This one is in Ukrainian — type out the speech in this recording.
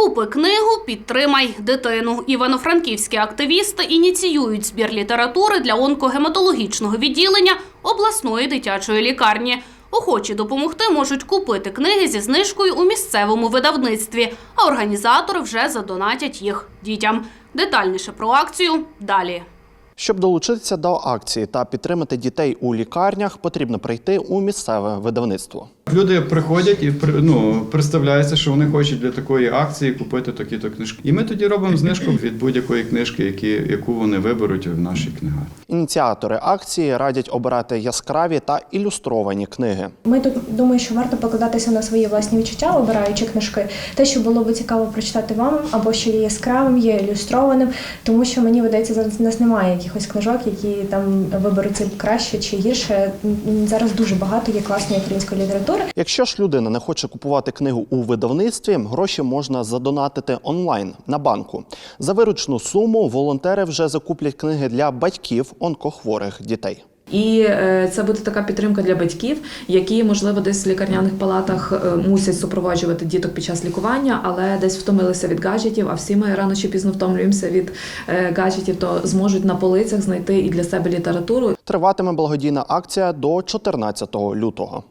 Купи книгу, підтримай дитину. Івано-франківські активісти ініціюють збір літератури для онкогематологічного відділення обласної дитячої лікарні. Охочі допомогти можуть купити книги зі знижкою у місцевому видавництві, а організатори вже задонатять їх дітям. Детальніше про акцію далі. Щоб долучитися до акції та підтримати дітей у лікарнях, потрібно прийти у місцеве видавництво. Люди приходять і ну, представляються, що вони хочуть для такої акції купити такі-то книжки. І ми тоді робимо знижку від будь-якої книжки, які, яку вони виберуть в нашій книгарні. Ініціатори акції радять обирати яскраві та ілюстровані книги. Ми тут думаю, що варто покладатися на свої власні відчуття, обираючи книжки. Те, що було би цікаво прочитати вам, або що є яскравим, є ілюстрованим, тому що мені видається, зараз у нас немає якихось книжок, які там виберуться краще чи гірше. Зараз дуже багато є класної української літератури. Якщо ж людина не хоче купувати книгу у видавництві, гроші можна задонатити онлайн на банку. За виручну суму волонтери вже закуплять книги для батьків онкохворих дітей. І е, це буде така підтримка для батьків, які можливо десь в лікарняних палатах е, мусять супроводжувати діток під час лікування, але десь втомилися від гаджетів. А всі ми рано чи пізно втомлюємося від е, гаджетів, то зможуть на полицях знайти і для себе літературу. Триватиме благодійна акція до 14 лютого.